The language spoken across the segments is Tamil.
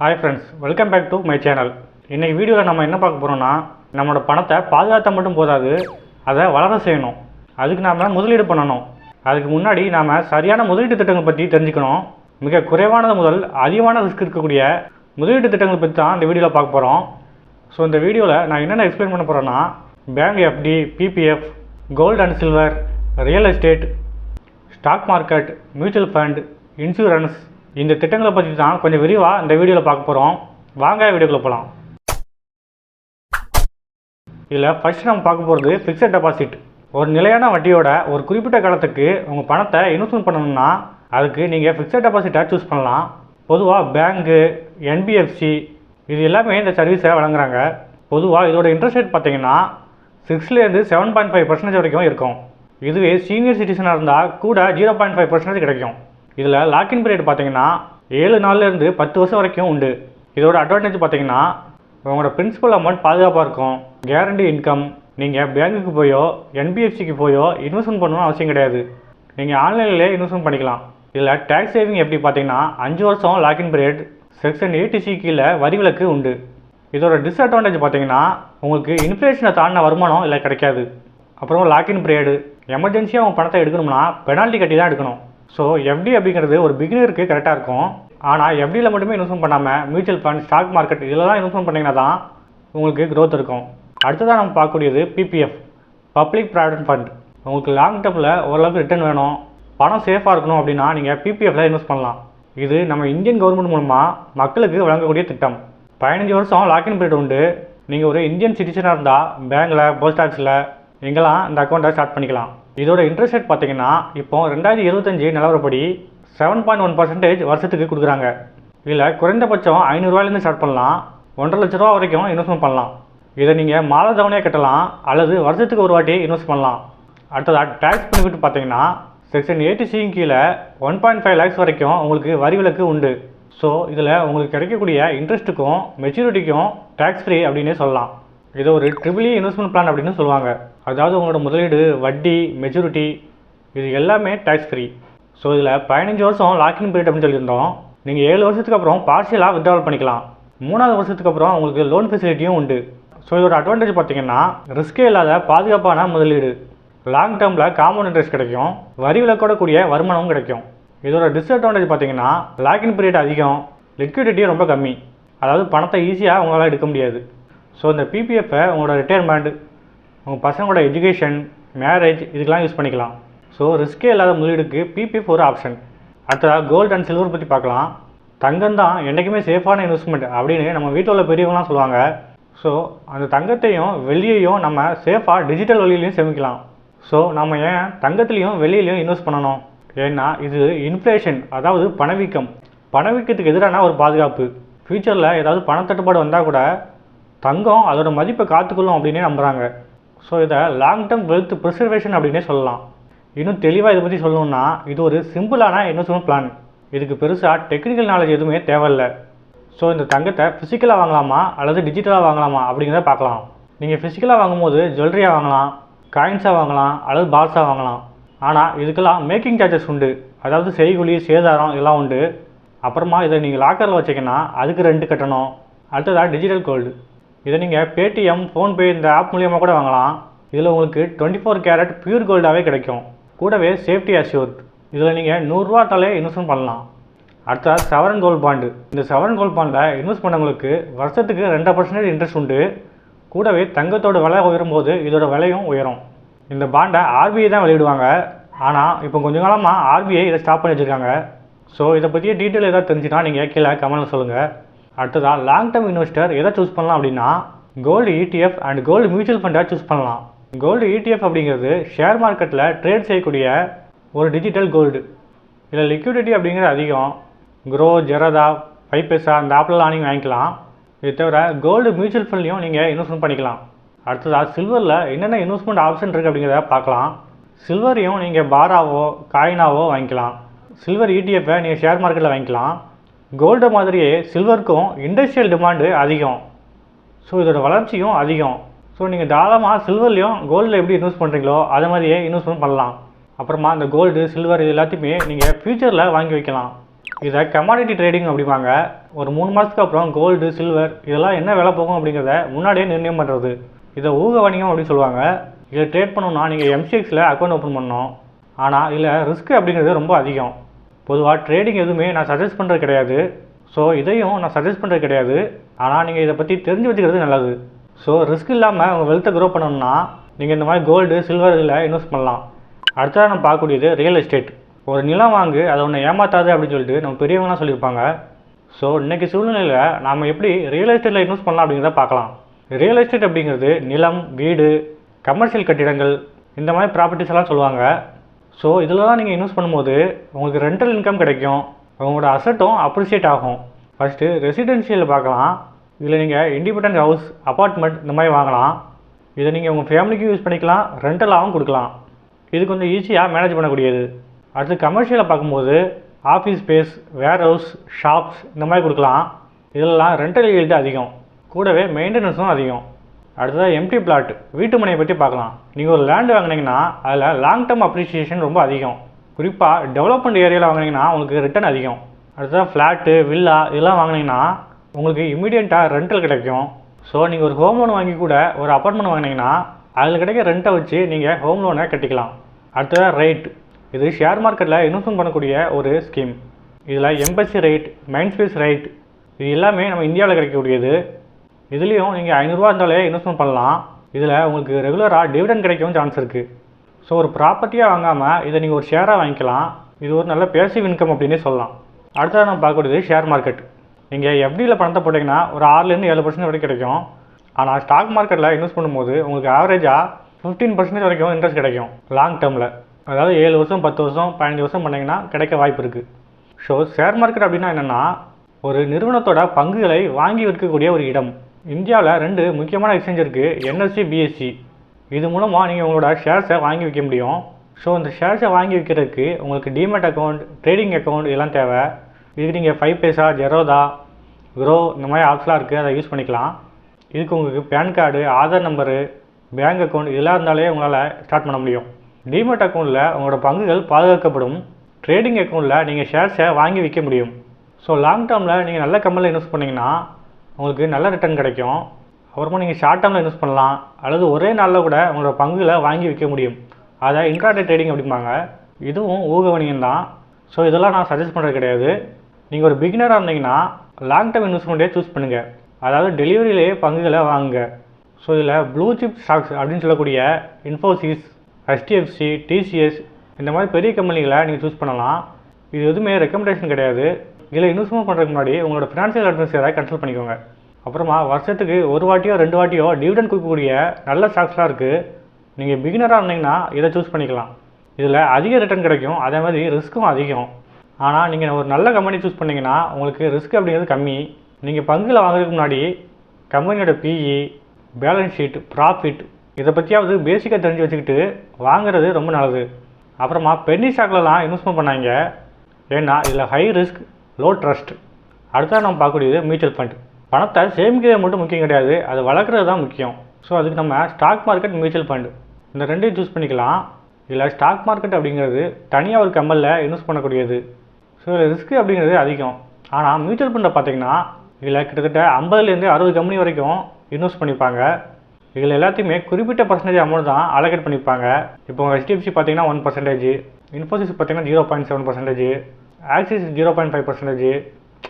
Hi friends welcome back to my channel இன்றைக்கி வீடியோவில் நம்ம என்ன பார்க்க போகிறோம்னா நம்மளோட பணத்தை பாதுகாத்த மட்டும் போதாது அதை வளர செய்யணும். அதுக்கு நாம் முதலீடு பண்ணணும். அதுக்கு முன்னாடி நாம் சரியான முதலீட்டு திட்டங்கள் பற்றி தெரிஞ்சுக்கணும். மிக குறைவானது முதல் அதிகமான ரிஸ்க் இருக்கக்கூடிய முதலீட்டு திட்டங்கள் பற்றி தான் இந்த வீடியோவில் பார்க்க போகிறோம் ஸோ இந்த வீடியோவில் நான் என்னென்ன எக்ஸ்பிளைன் பண்ண போகிறேன்னா bank FD PPF gold and silver real estate stock market mutual fund insurance இந்த திட்டங்களை பற்றி தான் கொஞ்சம் விரிவாக இந்த வீடியோவில் பார்க்க போகிறோம் வாங்க வீடியோக்குள்ள போகலாம் இதில் ஃபஸ்ட்டு நம்ம பார்க்க போகிறது ஃபிக்ஸட் டெபாசிட் ஒரு நிலையான வட்டியோட ஒரு குறிப்பிட்ட காலத்துக்கு உங்கள் பணத்தை இன்வெஸ்ட்மெண்ட் பண்ணணும்னா அதுக்கு நீங்கள் ஃபிக்ஸட் டெபாசிட்டை சூஸ் பண்ணலாம். பொதுவாக பேங்க்கு என்பிஎஃப்சி இது எல்லாமே இந்த சர்வீஸை வழங்குறாங்க. பொதுவாக இதோட இன்ட்ரெஸ்ட் ரேட் பார்த்தீங்கன்னா சிக்ஸ்லேருந்து செவன் பாயிண்ட் ஃபைவ் பர்சன்டேஜ் வரைக்கும் இருக்கும். இதுவே சீனியர் சிட்டிசனாக இருந்தால் கூட ஜீரோ பாயிண்ட் ஃபைவ் பர்சன்டேஜ் கிடைக்கும். இதில் லாக்இன் பீரியட் பார்த்தீங்கன்னா ஏழு நாள்லேருந்து பத்து வருஷம் வரைக்கும் உண்டு. இதோட அட்வான்டேஜ் பார்த்தீங்கன்னா உங்களோட பிரின்சிபல் அமௌண்ட் பாதுகாப்பாக இருக்கும். கேரண்டி இன்கம் நீங்கள் பேங்க்குக்கு போயோ என்பிஎஃப்சிக்கு போயோ இன்வெஸ்ட்மெண்ட் பண்ணணும்னு அவசியம் கிடையாது. நீங்கள் ஆன்லைன்லேயே இன்வெஸ்ட்மெண்ட் பண்ணிக்கலாம். இதில் டேக்ஸ் சேவிங் எப்படி பார்த்தீங்கன்னா அஞ்சு வருஷம் லாக்இன் பீரியட் செக்ஷன் எயிட்டி கீழே வரி விலக்கு உண்டு. இதோட டிஸ்அட்வான்டேஜ் பார்த்தீங்கன்னா உங்களுக்கு இன்ஃப்ளேஷனை தாண்டின வருமானம் இல்லை கிடைக்காது. அப்புறம் லாக்இன் பீரியடு எமர்ஜென்சியாக உங்கள் பணத்தை எடுக்கணும்னா பெனால்ட்டி கட்டி தான் எடுக்கணும். ஸோ எஃப்டி அப்படிங்கிறது ஒரு பிகினருக்கு கரெக்டாக இருக்கும். ஆனால் எஃப்டியில் மட்டுமே இன்வெஸ்ட்மெண்ட் பண்ணாமல் மியூச்சுவல் ஃபண்ட் ஸ்டாக் மார்க்கெட் இதெல்லாம் இன்வெஸ்ட்மெண்ட் பண்ணிங்கன்னா தான் உங்களுக்கு க்ரோத் இருக்கும். அடுத்ததாக நம்ம பார்க்கக்கூடியது பிபிஎஃப் பப்ளிக் ப்ராவிடன்ட் ஃபண்ட் உங்களுக்கு லாங் டேர்மில் ஓரளவுக்கு ரிட்டர்ன் வேணும். பணம் சேஃபாக இருக்கணும் அப்படின்னா நீங்கள் பிபிஎஃப்ல இன்வெஸ்ட் பண்ணலாம். இது நம்ம இந்தியன் கவர்மெண்ட் மூலமாக மக்களுக்கு வழங்கக்கூடிய திட்டம். பதினஞ்சு வருஷம் லாக்இன் பீரியட் உண்டு. நீங்கள் ஒரு இந்தியன் சிட்டிசனாக இருந்தால் பேங்க்கில் போஸ்ட் ஆஃபீஸில் எங்கெல்லாம் இந்த அக்கௌண்ட்டை ஸ்டார்ட் பண்ணிக்கலாம். இதோட இன்ட்ரெஸ்ட் ரேட் பார்த்தீங்கன்னா இப்போ ரெண்டாயிரத்தி இருபத்தஞ்சி நிலவரப்படி செவன் பாயிண்ட் ஒன் பர்சன்டேஜ் வருஷத்துக்கு கொடுக்குறாங்க. இதில் குறைந்தபட்சம் ஐநூறுரூவாயிலேருந்து ஸ்டார்ட் பண்ணலாம். ஒன்றரை லட்ச ரூபா வரைக்கும் இன்வெஸ்ட்மெண்ட் பண்ணலாம். இதை நீங்கள் மாத தவணையாக கட்டலாம் அல்லது வருஷத்துக்கு ஒரு வாட்டி இன்வெஸ்ட் பண்ணலாம். அடுத்ததாக டேக்ஸ் பெனிஃபிட் பார்த்தீங்கன்னா செக்ஷன் எயிட்டி சியும் கீழே ஒன் பாயிண்ட் ஃபைவ் லேக்ஸ் வரைக்கும் உங்களுக்கு வரி விலக்கு உண்டு. ஸோ இதில் உங்களுக்கு கிடைக்கக்கூடிய இன்ட்ரெஸ்ட்டுக்கும் மெச்சூரிட்டிக்கும் டேக்ஸ் ஃப்ரீ அப்படின்னே சொல்லலாம். இது ஒரு ட்ரிபிளி இன்வெஸ்ட்மெண்ட் பிளான் அப்படின்னு சொல்லுவாங்க. அதாவது உங்களோட முதலீடு வட்டி மெச்சூரிட்டி இது எல்லாமே டேக்ஸ் ஃப்ரீ ஸோ இதில் பதினஞ்சு வருஷம் லாக்இன் பீரியட் அப்படின்னு சொல்லியிருந்தோம். நீங்கள் ஏழு வருஷத்துக்கு அப்புறம் பார்ஷியலாக வித்ட்ராவல் பண்ணிக்கலாம். மூணாவது வருஷத்துக்கு அப்புறம் உங்களுக்கு லோன் ஃபெசிலிட்டியும் உண்டு. ஸோ இதோட அட்வான்டேஜ் பார்த்தீங்கன்னா ரிஸ்கே இல்லாத பாதுகாப்பான முதலீடு. லாங் டேர்மில் காம்பவுண்ட் இன்ட்ரெஸ்ட் கிடைக்கும். வரி விலக்கோட வருமானமும் கிடைக்கும். இதோட டிஸ்அட்வான்டேஜ் பார்த்தீங்கன்னா லாக்இன் பீரியட் அதிகம். லிக்விடிட்டி ரொம்ப கம்மி. அதாவது பணத்தை ஈஸியாக உங்களால் எடுக்க முடியாது. ஸோ இந்த பிபிஎஃப்பை உங்களோட ரிட்டையர்மெண்ட் உங்கள் பசங்களோட எஜுகேஷன் மேரேஜ் இதுக்கெலாம் யூஸ் பண்ணிக்கலாம். ஸோ ரிஸ்கே இல்லாத முதலீடுக்கு பிபிஎஃப் ஒரு ஆப்ஷன் அடுத்ததாக கோல்டு அண்ட் சில்வர் பற்றி பார்க்கலாம். தங்கம் தான் என்றைக்குமே சேஃபான இன்வெஸ்ட்மெண்ட் அப்படின்னு நம்ம வீட்டில் உள்ள பெரியவங்களாம் சொல்லுவாங்க. ஸோ அந்த தங்கத்தையும் வெளியையும் நம்ம சேஃபாக டிஜிட்டல் வழியிலையும் சேமிக்கலாம். ஸோ நம்ம ஏன் தங்கத்துலேயும் வெளியிலையும் இன்வெஸ்ட் பண்ணணும்? ஏன்னா இது இன்ஃப்ளேஷன் அதாவது பணவீக்கம். பணவீக்கத்துக்கு எதிரான ஒரு பாதுகாப்பு. ஃப்யூச்சரில் ஏதாவது பணத்தட்டுப்பாடு வந்தால் கூட தங்கம் அதோட மதிப்பை காத்துக்கொள்ளும் அப்படின்னே நம்புகிறாங்க ஸோ இதை லாங் டேர்ம் வெல்த் ப்ரிசர்வேஷன் அப்படின்னே சொல்லலாம். இன்னும் தெளிவாக இதை பற்றி சொல்லணும்னா இது ஒரு சிம்பிளான இன்வெஸ்ட்மெண்ட் பிளான் இதுக்கு பெருசாக டெக்னிக்கல் நாலேஜ் எதுவுமே தேவையில்லை. ஸோ இந்த தங்கத்தை ஃபிசிக்கலாக வாங்கலாமா? அல்லது டிஜிட்டலாக வாங்கலாமா? அப்படிங்கிறத பார்க்கலாம். நீங்கள் ஃபிசிக்கலாக வாங்கும்போது ஜுவல்லரியாக வாங்கலாம் காயின்ஸாக வாங்கலாம் அல்லது பால்ஸாக வாங்கலாம். ஆனால் இதுக்கெல்லாம் மேக்கிங் சார்ஜஸ் உண்டு. அதாவது செய்குழி சேதாரம் இதெல்லாம் உண்டு. அப்புறமா இதை நீங்கள் லாக்கரில் வச்சிங்கன்னா அதுக்கு ரெண்டு கட்டணும். அடுத்ததாக டிஜிட்டல் கோல்டு இதை நீங்கள் பேடிஎம் ஃபோன்பே இந்த ஆப் மூலியமாக கூட வாங்கலாம். இதில் உங்களுக்கு டுவெண்ட்டி ஃபோர் கேரட் பியூர் கோல்டாகவே கிடைக்கும். கூடவே சேஃப்டி அஷ்யூர் இதில் நீங்கள் நூறுரூவா நூறுரூவாட்டாலே இன்வெஸ்ட்மெண்ட் பண்ணலாம். அடுத்தது செவரன் கோல்ட் பாண்டு இந்த செவரன் கோல்ட் பாண்டில் இன்வெஸ்ட் பண்ணவங்களுக்கு வருஷத்துக்கு ரெண்டு பர்சன்டேஜ் இன்ட்ரெஸ்ட் உண்டு. கூடவே தங்கத்தோட விலை உயரும்போது இதோட விலையும் உயரும். இந்த பாண்டை ஆர்பிஐ தான் வெளியிடுவாங்க. ஆனால் இப்போ கொஞ்ச காலமாக ஆர்பிஐ இதை ஸ்டாப் பண்ணி வச்சுருக்காங்க. ஸோ இதை பற்றிய டீட்டெயில் ஏதாவது தெரிஞ்சுன்னா நீங்கள் கீழே கமெண்ட்டில் சொல்லுங்கள் அடுத்ததாக லாங் டேர்ம் இன்வெஸ்டர் எதை சூஸ் பண்ணலாம் அப்படின்னா gold ETF and gold mutual ஃபண்டை சூஸ் பண்ணலாம். கோல்டு இடிஎஃப் அப்படிங்கிறது ஷேர் மார்க்கெட்டில் ட்ரேட் செய்யக்கூடிய ஒரு டிஜிட்டல் கோல்டு இதில் லிக்விடிட்டி அப்படிங்கிறது அதிகம். க்ரோ ஜெரதா பைபெசா அந்த ஆப்லலாம் நீங்கள் வாங்கிக்கலாம். இது தவிர கோல்டு மியூச்சுவல் ஃபண்ட்லையும் நீங்கள் இன்வெஸ்ட்மெண்ட் பண்ணிக்கலாம். அடுத்ததாக சில்வரில் என்னென்ன இன்வெஸ்ட்மெண்ட் ஆப்ஷன் இருக்குது அப்படிங்கிறத பார்க்கலாம். சில்வரையும் நீங்கள் பாராவோ காயினாவோ வாங்கிக்கலாம். சில்வர் இடிஎஃப்பை நீங்கள் ஷேர் மார்க்கெட்டில் வாங்கிக்கலாம். கோல்டு மாதிரியே சில்வருக்கும் இண்டஸ்ட்ரியல் டிமாண்டு அதிகம். ஸோ இதோட வளர்ச்சியும் அதிகம். ஸோ நீங்கள் தாராளமாக சில்வர்லேயும் கோல்டில் எப்படி இன்வெஸ்ட் பண்ணுறீங்களோ அது மாதிரியே இன்வெஸ்ட்மெண்ட் பண்ணலாம். அப்புறமா இந்த கோல்டு சில்வர் இது எல்லாத்தையுமே நீங்கள் ஃப்யூச்சரில் வாங்கி வைக்கலாம். இதை கமாடிட்டி ட்ரேடிங் அப்படிம்பாங்க. ஒரு மூணு மாதத்துக்கு அப்புறம் கோல்டு சில்வர் இதெல்லாம் என்ன விலை போகும் அப்படிங்கிறத முன்னாடியே நிர்ணயம் பண்ணுறது இதை ஊக வணிகம் அப்படின்னு சொல்லுவாங்க. இதை ட்ரேட் பண்ணணும்னா நீங்கள் எம்சிஎக்ஸில் அக்கௌண்ட் ஓப்பன் பண்ணணும். ஆனால் இதில் ரிஸ்க் அப்படிங்கிறது ரொம்ப அதிகம். பொதுவாக ட்ரேடிங் எதுவுமே நான் சஜஸ்ட் பண்ணுறது கிடையாது. ஸோ இதையும் நான் சஜஸ்ட் பண்ணுறது கிடையாது. ஆனால் நீங்கள் இதை பற்றி தெரிஞ்சு வச்சுக்கிறது நல்லது. ஸோ ரிஸ்க் இல்லாமல் உங்கள் வெல்த்தை க்ரோ பண்ணணும்னா நீங்கள் இந்த மாதிரி கோல்டு சில்வர் இதில் இன்வெஸ்ட் பண்ணலாம். அடுத்ததாக நம்ம பார்க்கக்கூடியது ரியல் எஸ்டேட் ஒரு நிலம் வாங்கு அதை ஒன்று ஏமாத்தாது அப்படின்னு சொல்லிட்டு நம்ம பெரியவங்களாம் சொல்லியிருப்பாங்க. ஸோ இன்றைக்கி சூழ்நிலையில் நாம் எப்படி ரியல் எஸ்டேட்டில் இன்வெஸ்ட் பண்ணலாம் அப்படிங்கிறத பார்க்கலாம். ரியல் எஸ்டேட் அப்படிங்கிறது நிலம் வீடு கமர்ஷியல் கட்டிடங்கள் இந்த மாதிரி ப்ராப்பர்ட்டிஸ் எல்லாம் சொல்லுவாங்க. ஸோ இதெல்லாம் நீங்கள் இன்வெஸ்ட் பண்ணும்போது உங்களுக்கு ரெண்டல் இன்கம் கிடைக்கும். உங்களோட அசட்டும் அப்ரிஷியேட் ஆகும். ஃபஸ்ட்டு ரெசிடென்ஷியல் பார்க்கலாம். இதில் நீங்கள் இண்டிபெண்டன்ட் ஹவுஸ் அப்பார்ட்மெண்ட் இந்த மாதிரி வாங்கலாம். இதை நீங்கள் உங்கள் ஃபேமிலிக்கும் யூஸ் பண்ணிக்கலாம். ரெண்டலாகவும் கொடுக்கலாம். இது கொஞ்சம் ஈஸியாக மேனேஜ் பண்ணக்கூடியது. அடுத்து கமர்ஷியலில் பார்க்கும்போது office space warehouse shops இந்த மாதிரி கொடுக்கலாம். இதெல்லாம் ரெண்டல் ஈல்டு அதிகம். கூடவே மெயின்டெனன்ஸும் அதிகம். அடுத்ததாக எம்டி பிளாட் வீட்டு மனையை பற்றி பார்க்கலாம். நீங்கள் ஒரு லேண்ட் வாங்கினீங்கன்னா அதில் லாங் டேர்ம் அப்ரிசியேஷன் ரொம்ப அதிகம். குறிப்பாக டெவலப்மெண்ட் ஏரியாவில் வாங்கினீங்கன்னா உங்களுக்கு ரிட்டர்ன் அதிகம். அடுத்ததாக ஃப்ளாட்டு வில்லா இதெல்லாம் வாங்கினீங்கன்னா உங்களுக்கு இமீடியட்டாக ரெண்டல் கிடைக்கும். ஸோ நீங்கள் ஒரு ஹோம் லோன் வாங்கி கூட ஒரு அப்பார்ட்மெண்ட் வாங்கினீங்கன்னா அதில் கிடைக்க ரெண்ட்டை வச்சு நீங்கள் ஹோம் லோனை கட்டிக்கலாம். அடுத்ததாக ரைட் இது ஷேர் மார்க்கெட்டில் இன்வெஸ்ட்மெண்ட் பண்ணக்கூடிய ஒரு ஸ்கீம் இதில் Embassy REIT Mindspace REIT இது எல்லாமே நம்ம இந்தியாவில் கிடைக்கக்கூடியது. இதுலேயும் நீங்கள் ஐநூறுரூவா இருந்தாலே இன்வெஸ்ட்மெண்ட் பண்ணலாம். இதில் உங்களுக்கு ரெகுலராக டிவிடன் கிடைக்கவும் சான்ஸ் இருக்குது ஸோ ஒரு ப்ராப்பர்ட்டியாக வாங்காமல் இதை நீங்கள் ஒரு ஷேராக வாங்கிக்கலாம். இது ஒரு நல்ல பேசிவ் இன்கம் அப்படின்னே சொல்லலாம். அடுத்ததாக நம்ம பார்க்கக்கூடியது ஷேர் மார்க்கெட் நீங்கள் எஃப்டியில் பணத்தை போட்டிங்கன்னா ஒரு ஆறுலேருந்து ஏழு பர்சன்ட் வரைக்கும் கிடைக்கும். ஆனால் ஸ்டாக் மார்க்கெட்டில் இன்வெஸ்ட் பண்ணும்போது உங்களுக்கு ஆவரேஜாக ஃபிஃப்டீன் பர்சன்டேஜ் வரைக்கும் இன்ட்ரெஸ்ட் கிடைக்கும் லாங் டேர்மில் அதாவது ஏழு வருஷம் பத்து வருஷம் பதினஞ்சு வருஷம் பண்ணிங்கன்னா கிடைக்க வாய்ப்பு இருக்குது ஸோ ஷேர் மார்க்கெட் அப்படின்னா என்னென்னா ஒரு நிறுவனத்தோட பங்குகளை வாங்கி விற்கக்கூடிய ஒரு இடம். இந்தியாவில் ரெண்டு முக்கியமான எக்ஸ்சேஞ்ச் இருக்குது என்எஸ்சி பிஎஸ்சி இது மூலமாக நீங்கள் உங்களோட ஷேர்ஸை வாங்கி விற்க முடியும். ஸோ இந்த ஷேர்ஸை வாங்கி விற்கிறதுக்கு உங்களுக்கு டிமெட் அக்கௌண்ட் ட்ரேடிங் அக்கௌண்ட் இதெல்லாம் தேவை. இதுக்கு நீங்கள் ஃபைவ் பைசா ஜெரோதா க்ரோ இந்த மாதிரி ஆப்ஸ்லாம் இருக்குது அதை யூஸ் பண்ணிக்கலாம். இதுக்கு உங்களுக்கு PAN card Aadhaar number bank account இதெல்லாம் இருந்தாலே உங்களால் ஸ்டார்ட் பண்ண முடியும். டிமெட் அக்கௌண்ட்டில் உங்களோட பங்குகள் பாதுகாக்கப்படும். ட்ரேடிங் அக்கௌண்ட்டில் நீங்கள் ஷேர்ஸை வாங்கி விற்க முடியும். ஸோ லாங் டேர்மில் நீங்கள் நல்ல கம்பெனியில் இன்வெஸ்ட் பண்ணிங்கன்னா உங்களுக்கு நல்ல ரிட்டர்ன் கிடைக்கும். அப்புறமா நீங்கள் ஷார்ட் டேர்மில் இன்வெஸ்ட் பண்ணலாம். அல்லது ஒரே நாளில் கூட உங்களோட பங்குகளை வாங்கி விற்க முடியும். அதை இன்ட்ராடே ட்ரேடிங் அப்படிம்பாங்க. இதுவும் ஊக வணிகம் தான். ஸோ இதெல்லாம் நான் சஜஸ்ட் பண்ணுறது கிடையாது. நீங்கள் ஒரு பிகினராக இருந்தீங்கன்னா லாங் டேர்ம் இன்வெஸ்ட்மெண்ட்டே சூஸ் பண்ணுங்கள் அதாவது டெலிவரியிலேயே பங்குகளை வாங்குங்க. ஸோ இதில் ப்ளூ சிப் ஸ்டாக்ஸ் அப்படின்னு சொல்லக்கூடிய இன்ஃபோசிஸ் ஹெச்டிஎஃப்சி டிசிஎஸ் இந்த மாதிரி பெரிய கம்பெனிகளை நீங்கள் சூஸ் பண்ணலாம். இது எதுவுமே ரெக்கமெண்டேஷன் கிடையாது. இதில் இன்வெஸ்ட்மெண்ட் பண்ணுறதுக்கு முன்னாடி உங்களோட ஃபினான்ஷியல் அட்வைசரை கன்சல்ட் பண்ணிக்கோங்க. அப்புறமா வருஷத்துக்கு ஒரு வாட்டியோ ரெண்டு வாட்டியோ டிவிடன் கொடுக்கக்கூடிய நல்ல ஸ்டாக்ஸ்லாம் இருக்குது நீங்கள் பிகினராக இருந்தீங்கன்னா இதை சூஸ் பண்ணிக்கலாம். இதில் அதிக ரிட்டர்ன் கிடைக்கும். அதே மாதிரி ரிஸ்க்கும் அதிகம். ஆனால் நீங்கள் ஒரு நல்ல கம்பெனி சூஸ் பண்ணிங்கன்னா உங்களுக்கு ரிஸ்க் அப்படிங்கிறது கம்மி. நீங்கள் பங்குல வாங்குறதுக்கு முன்னாடி கம்பெனியோட பிஇ பேலன்ஸ் ஷீட் ப்ராஃபிட் இதை பற்றியாவது பேசிக்காக தெரிஞ்சு வச்சுக்கிட்டு வாங்குறது ரொம்ப நல்லது. அப்புறமா பென்னி ஸ்டாக்லலாம் இன்வெஸ்ட்மெண்ட் பண்ணாங்க ஏன்னா இதில் ஹை ரிஸ்க் லோ ட்ரஸ்ட் அடுத்தா நம்ம பார்க்கக்கூடியது மியூச்சுவல் ஃபண்ட் பணத்தை சேமிக்கிறது மட்டும் முக்கியம் கிடையாது அது வளர்க்குறது தான் முக்கியம். ஸோ அதுக்கு நம்ம ஸ்டாக் மார்க்கெட் மியூச்சுவல் ஃபண்ட் இந்த ரெண்டையும் சூஸ் பண்ணிக்கலாம். இதில் ஸ்டாக் மார்க்கெட் அப்படிங்கிறது தனியாக ஒரு கம்பலில் இன்வெஸ்ட் பண்ணக்கூடியது. ஸோ இதில் ரிஸ்க்கு அப்படிங்கிறது அதிகம். ஆனால் மியூச்சுவல் ஃபண்டை பார்த்திங்கன்னா இதில் கிட்டத்தட்ட ஐம்பதுலேருந்து அறுபது கம்பெனி வரைக்கும் இன்வெஸ்ட் பண்ணிப்பாங்க. இதில் எல்லாத்தையுமே குறிப்பிட்ட பர்சன்டேஜ் அமௌண்ட் தான் அலோகேட் பண்ணிப்பாங்க. இப்போ ஹெச்டிஎஃப்சி பார்த்தீங்கன்னா ஒன் பர்சன்டேஜ் இன்ஃபோசிஸ் பார்த்தீங்கன்னா zero point seven percentage Axis zero point five percentage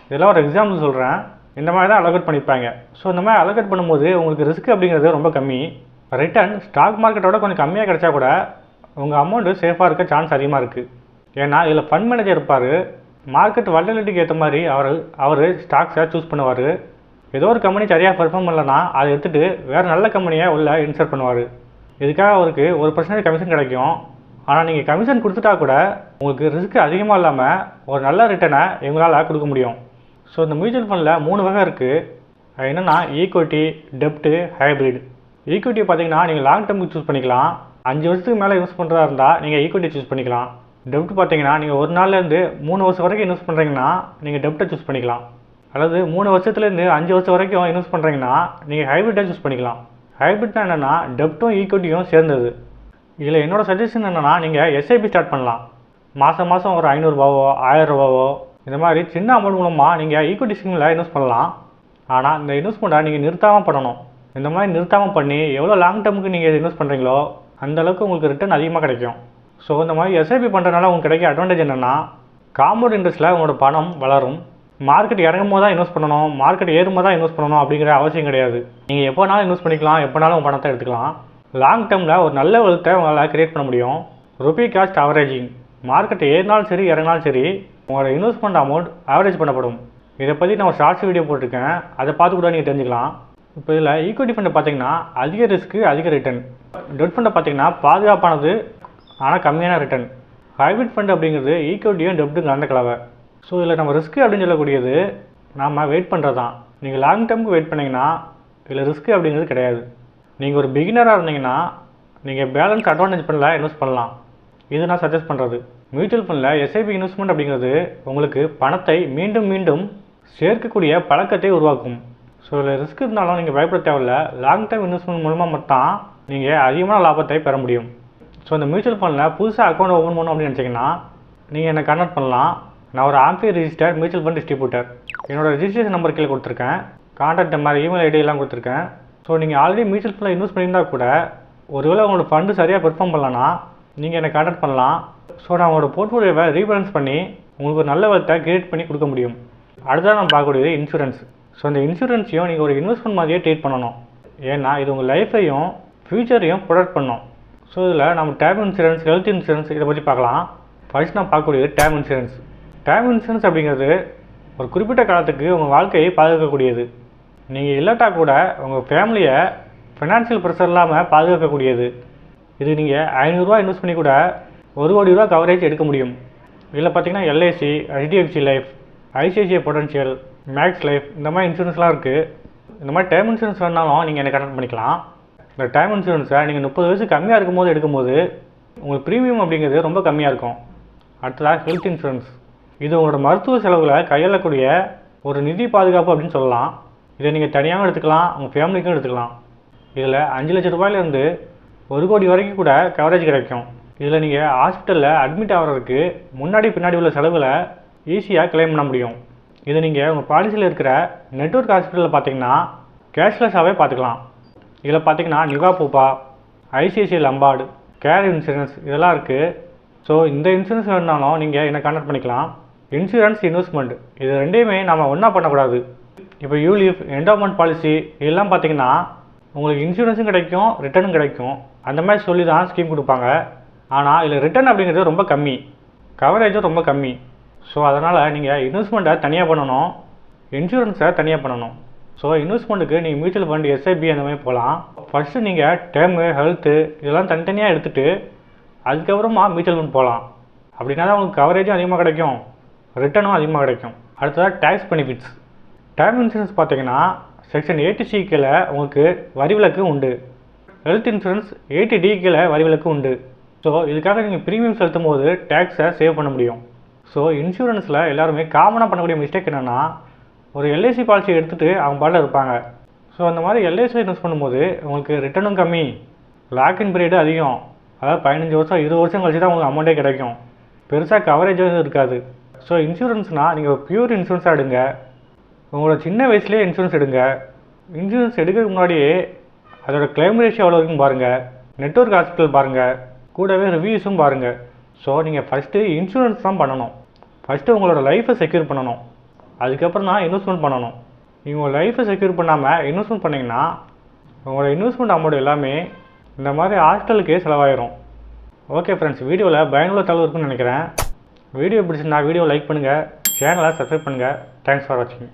இதெல்லாம் ஒரு எக்ஸாம்பிள் சொல்கிறேன் இந்த மாதிரி தான் அலோகேட் பண்ணிப்பாங்க. ஸோ இந்த மாதிரி அலோகேட் பண்ணும்போது உங்களுக்கு ரிஸ்க் அப்படிங்கிறது ரொம்ப கம்மி. ரிட்டர்ன் ஸ்டாக் மார்க்கெட்டோட கொஞ்சம் கம்மியாக கிடைச்சா கூட உங்கள் அமௌண்ட்டு சேஃபாக இருக்க சான்ஸ் அதிகமாக இருக்குது ஏன்னா இதில் ஃபண்ட் மேனேஜர் இருப்பார். மார்க்கெட் வல்டலிட்டிக்கு ஏற்ற மாதிரி அவர் அவர் ஸ்டாக்ஸை சூஸ் பண்ணுவார். ஏதோ ஒரு கம்பெனி சரியாக பெர்ஃபார்ம் பண்ணலன்னா அதை எடுத்துகிட்டு வேறு நல்ல கம்பெனியை உள்ளே இன்சர்ட் பண்ணுவார். இதுக்காக அவருக்கு ஒரு பர்சன்டேஜ் கமிஷன் கிடைக்கும். ஆனால் நீங்கள் கமிஷன் கொடுத்துட்டா கூட உங்களுக்கு ரிஸ்க் அதிகமாக இல்லாமல் ஒரு நல்ல ரிட்டர்னை எங்களால் கொடுக்க முடியும். ஸோ இந்த மியூச்சுவல் ஃபண்டில் மூணு வகை இருக்குது அது என்னென்னா ஈக்விட்டி டெப்ட்டு ஹைப்ரிட் ஈக்விட்டி பார்த்தீங்கன்னா நீங்கள் லாங் டேர்முக்கு சூஸ் பண்ணிக்கலாம். அஞ்சு வருஷத்துக்கு மேலே யூஸ் பண்ணுறதா இருந்தால் நீங்கள் ஈக்விட்டி சூஸ் பண்ணிக்கலாம். டெப்ட் பார்த்தீங்கன்னா நீங்கள் ஒரு நாள்லேருந்து மூணு வருஷம் வரைக்கும் இன்வெஸ்ட் பண்ணுறீங்கன்னா நீங்கள் டெப்ட்டை சூஸ் பண்ணிக்கலாம். அல்லது மூணு வருஷத்துலேருந்து அஞ்சு வருஷம் வரைக்கும் இன்வெஸ்ட் பண்ணுறீங்கன்னா நீங்கள் ஹைப்ரிட்டை சூஸ் பண்ணிக்கலாம். ஹைப்ரிட்னா என்னென்னா டெப்ட்டும் ஈக்விட்டியும் சேர்ந்தது. இதில் என்னோட சஜஷன் என்னென்னா நீங்கள் எஸ்ஐபி ஸ்டார்ட் பண்ணலாம். மாதம் மாதம் ஒரு ஐநூறுரூபாவோ ஆயிரம் இந்த மாதிரி சின்ன அமௌண்ட் மூலமாக நீங்கள் ஈக்விட்டி ஸ்கீமில் இன்வெஸ்ட் பண்ணலாம். ஆனால் இந்த இன்வெஸ்ட்மெண்ட்டை நீங்கள் நிறுத்தாமல் பண்ணணும். இந்த மாதிரி நிறுத்தாமல் பண்ணி எவ்வளோ லாங் டேர்முக்கு நீங்கள் இன்வெஸ்ட் பண்ணுறீங்களோ அந்த அளவுக்கு உங்களுக்கு ரிட்டர்ன் அதிகமாக கிடைக்கும். ஸோ இந்த மாதிரி எஸ்ஐபி பண்ணுறதுனால உங்களுக்கு கிடைக்க அட்வான்டேஜ் என்னென்னா காம்பவுண்ட் இன்ட்ரெஸ்ட்டில் உங்களோட பணம் வளரும். மார்க்கெட் இறங்கும் போது தான் இன்வெஸ்ட் பண்ணணும். மார்க்கெட் ஏறும் போது தான் இன்வெஸ்ட் பண்ணணும் அப்படிங்கிற அவசியம் கிடையாது. நீங்கள் எப்போனாலும் இன்வெஸ்ட் பண்ணிக்கலாம். எப்போனாலும் உங்கள் பணத்தை எடுத்துக்கலாம். லாங் டேர்மில் ஒரு நல்ல வெல்த்தை உங்களால் கிரியேட் பண்ண முடியும். ருபி காஸ்ட் ஆவரேஜிங் மார்க்கெட் ஏறினாலும் சரி இறங்கினாலும் சரி உங்களோட இன்வெஸ்ட்மெண்ட் அமௌண்ட் ஆவரேஜ் பண்ணப்படும். இதை பற்றி நான் ஒரு ஷார்ட்ஸ் வீடியோ போட்டிருக்கேன். அதை பார்த்து கூட நீங்கள் தெரிஞ்சுக்கலாம். இப்போ இதில் ஈக்விட்டி ஃபண்டை பார்த்தீங்கன்னா அதிக ரிஸ்க்கு அதிக ரிட்டர்ன் டெட் ஃபண்டை பார்த்தீங்கன்னா பாதுகாப்பானது ஆனால் கம்மியான ரிட்டர்ன் ஹைப்ரிட் ஃபண்ட் அப்படிங்கிறது ஈக்விட்டியும் டெப்ட்டும் கலந்த கலவை. ஸோ இதில் நம்ம ரிஸ்க்கு அப்படின்னு சொல்லக்கூடியது நாம் வெயிட் பண்ணுறது தான் நீங்கள் லாங் டேர்முக்கு வெயிட் பண்ணிங்கன்னா இதில் ரிஸ்க்கு அப்படிங்கிறது கிடையாது. நீங்கள் ஒரு பிகினராக இருந்தீங்கன்னா நீங்கள் பேலன்ஸ் அட்வான்டேஜ் பண்ணல இன்வெஸ்ட் பண்ணலாம். இது நான் சஜஸ்ட் பண்ணுறது மியூச்சுவல் ஃபண்டில் எஸ்ஐபி இன்வெஸ்ட்மெண்ட் அப்படிங்கிறது உங்களுக்கு பணத்தை மீண்டும் மீண்டும் சேர்க்கக்கூடிய பழக்கத்தை உருவாக்கும். ஸோ இதில் ரிஸ்க் இருந்தாலும் நீங்கள் பயப்பட தேவையில்ல. லாங் டேர்ம் இன்வெஸ்ட்மெண்ட் மூலமாக மட்டும் நீங்கள் அதிகமான லாபத்தை பெற முடியும். ஸோ இந்த மியூச்சுவல் ஃபண்டில் புதுசாக அக்கௌண்ட் ஓப்பன் பண்ணணும் அப்படின்னு நினச்சிங்கன்னா நீங்கள் என்னை கன்வெர்ட் பண்ணலாம். நான் ஒரு AMFI register mutual fund distributor என்னோடய ரிஜிஸ்ட்ரேஷன் நம்பர் கீழே கொடுத்துருக்கேன். கான்டாக்ட் மாதிரி இமெயில் ஐடி எல்லாம் கொடுத்துருக்கேன். ஸோ நீங்கள் ஆல்ரெடி மியூச்சுவல் ஃபண்டில் இன்வெஸ்ட் பண்ணியிருந்தா கூட ஒருவேளை உங்களோட ஃபண்டு சரியாக பெர்ஃபார்ம் பண்ணலன்னா நீங்கள் என்னை கான்டாக்ட் பண்ணலாம். ஸோ நான் உங்களோட போர்ட்ஃபோலியோவை ரீபேலன்ஸ் பண்ணி உங்களுக்கு ஒரு நல்ல வெல்த்தை கிரியேட் பண்ணி கொடுக்க முடியும். அடுத்ததாக நம்ம பார்க்கக்கூடியது இன்சூரன்ஸ் ஸோ இந்த இன்சூரன்ஸையும் நீங்கள் ஒரு இன்வெஸ்ட்மெண்ட் மாதிரியே ட்ரீட் பண்ணணும். ஏன்னா இது உங்கள் லைஃப்பையும் ஃப்யூச்சரையும் ப்ரொடக்ட் பண்ணும். ஸோ இதில் நம்ம டேம் இன்சூரன்ஸ் ஹெல்த் இன்சூரன்ஸ் இதை பற்றி பார்க்கலாம். ஃபர்ஸ்ட் நான் பார்க்கக்கூடியது டேம் இன்சூரன்ஸ் டேம் இன்சூரன்ஸ் அப்படிங்கிறது ஒரு குறிப்பிட்ட காலத்துக்கு உங்கள் வாழ்க்கையை பாதுகாக்கக்கூடியது. நீங்கள் இல்லாட்டா கூட உங்கள் ஃபேமிலியை ஃபினான்ஷியல் ப்ரெஷர் இல்லாமல் பாதுகாக்கக்கூடியது. இது நீங்கள் ஐநூறுரூவா இன்வெஸ்ட் பண்ணி கூட ஒரு கோடி ரூபா கவரேஜ் எடுக்க முடியும். இதில் பார்த்தீங்கன்னா LIC HDFC life ICICI Prudential Max life இந்த மாதிரி இன்சூரன்ஸ்லாம் இருக்குது இந்த மாதிரி டேர்ம் இன்சூரன்ஸ் வேணாலும் நீங்கள் என்ன கனெக்ட் பண்ணிக்கலாம். இந்த டைம் இன்சூரன்ஸை நீங்கள் முப்பது வயசு கம்மியாக இருக்கும்போது எடுக்கும்போது உங்களுக்கு ப்ரீமியம் அப்படிங்கிறது ரொம்ப கம்மியாக இருக்கும். அடுத்ததாக ஹெல்த் இன்சூரன்ஸ் இது உங்களோட மருத்துவ செலவுகளை கையாளக்கூடிய ஒரு நிதி பாதுகாப்பு அப்படின்னு சொல்லலாம். இதை நீங்கள் தனியாகவும் எடுத்துக்கலாம் உங்கள் ஃபேமிலிக்கும் எடுத்துக்கலாம். இதில் அஞ்சு லட்ச ரூபாயிலேருந்து ஒரு கோடி வரைக்கும் கூட கவரேஜ் கிடைக்கும். இதில் நீங்கள் ஹாஸ்பிட்டலில் அட்மிட் ஆகிறதுக்கு முன்னாடி பின்னாடி உள்ள செலவுகளை ஈஸியாக கிளைம் பண்ண முடியும். இதை நீங்கள் உங்கள் பாலிசியில் இருக்கிற நெட்வொர்க் ஹாஸ்பிட்டலில் பார்த்தீங்கன்னா கேஷ்லெஸ்ஸாகவே பார்த்துக்கலாம் இதில் பார்த்தீங்கன்னா Niva Bupa ICICI Lombard Care insurance இதெல்லாம் இருக்குது ஸோ இந்த இன்சூரன்ஸ் வேணுனாலும் நீங்கள் என்னை கான்டாக்ட் பண்ணிக்கலாம். இன்சூரன்ஸ் இன்வெஸ்ட்மெண்ட் இது ரெண்டையுமே நம்ம ஒன்றா பண்ணக்கூடாது. இப்போ யூலிஃப் என்டோமெண்ட் பாலிசி இதெல்லாம் பார்த்தீங்கன்னா உங்களுக்கு இன்சூரன்ஸும் கிடைக்கும் ரிட்டர்னும் கிடைக்கும். அந்த மாதிரி சொல்லி தான் ஸ்கீம் கொடுப்பாங்க. ஆனால் இதில் ரிட்டர்ன் அப்படிங்கிறது ரொம்ப கம்மி. கவரேஜும் ரொம்ப கம்மி. ஸோ அதனால் நீங்கள் இன்வெஸ்ட்மெண்ட்டை தனியாக பண்ணணும். இன்சூரன்ஸை தனியாக பண்ணணும். ஸோ இன்வெஸ்ட்மெண்ட்டுக்கு நீங்கள் மியூச்சுவல் ஃபண்ட் எஸ்ஐபி அந்த மாதிரி போகலாம் ஃபஸ்ட்டு நீங்கள் டேர்மு ஹெல்த்து இதெல்லாம் தனித்தனியாக எடுத்துகிட்டு அதுக்கப்புறமா மியூச்சுவல் ஃபண்ட் போகலாம் அப்படின்னா தான் உங்களுக்கு கவரேஜும் அதிகமாக கிடைக்கும். ரிட்டர்னும் அதிகமாக கிடைக்கும். அடுத்ததாக டேக்ஸ் பெனிஃபிட்ஸ் டேர்ம் இன்சூரன்ஸ் பார்த்தீங்கன்னா செக்ஷன் எயிட்டி சி கீழே உங்களுக்கு வரி விலக்கு உண்டு. ஹெல்த் இன்சூரன்ஸ் எயிட்டி டி கீழே வரிவிலக்கு உண்டு. ஸோ இதுக்காக நீங்கள் ப்ரீமியம் செலுத்தும் போது டேக்ஸை சேவ் பண்ண முடியும். ஸோ இன்சூரன்ஸில் எல்லாருமே காமனாக பண்ணக்கூடிய மிஸ்டேக் என்னென்னா ஒரு எல்ஐசி பாலிசி எடுத்துகிட்டு அவங்க பாட்டில் இருப்பாங்க. ஸோ அந்த மாதிரி எல்ஐசியில் இன்வெஸ்ட் பண்ணும்போது உங்களுக்கு ரிட்டர்னும் கம்மி. லாக்இன் பீரியடு அதிகம். அதாவது பதினஞ்சு வருஷம் இருபது வருஷம் கழிச்சு தான் உங்களுக்கு அமௌண்ட்டே கிடைக்கும். பெருசாக கவரேஜும் எதுவும் இருக்காது. ஸோ இன்சூரன்ஸ்னால் நீங்கள் பியூர் இன்சூரன்ஸாக எடுங்க. உங்களோட சின்ன வயசுலேயே இன்சூரன்ஸ் எடுங்க. இன்சூரன்ஸ் எடுக்கிறதுக்கு முன்னாடியே அதோட கிளைம் ரேஷியோ எவ்வளோ இருக்குன்னு பாருங்கள் நெட்ஒர்க் ஹாஸ்பிட்டல் பாருங்கள் கூடவே ரிவ்யூஸும் பாருங்கள் ஸோ நீங்கள் ஃபஸ்ட்டு இன்சூரன்ஸ் தான் பண்ணணும். ஃபஸ்ட்டு உங்களோட லைஃப்பை செக்யூர் பண்ணணும். அதுக்கப்புறம் தான் இன்வெஸ்ட்மெண்ட் பண்ணணும். நீங்கள் உங்கள் லைஃப்பை செக்யூர் பண்ணாமல் இன்வெஸ்ட்மெண்ட் பண்ணிங்கன்னா உங்களோட இன்வெஸ்ட்மெண்ட் அமௌண்ட் எல்லாமே இந்த மாதிரி ஹாஸ்டலுக்கே செலவாயிரும். ஓகே ஃப்ரெண்ட்ஸ் வீடியோவில் பயனுள்ள தகவல் இருக்குன்னு நினைக்கிறேன். வீடியோ பிடிச்சிருந்தா வீடியோ லைக் பண்ணுங்கள் சேனலை சப்ஸ்கிரைப் பண்ணுங்கள் தேங்க்ஸ் ஃபார் வாட்சிங்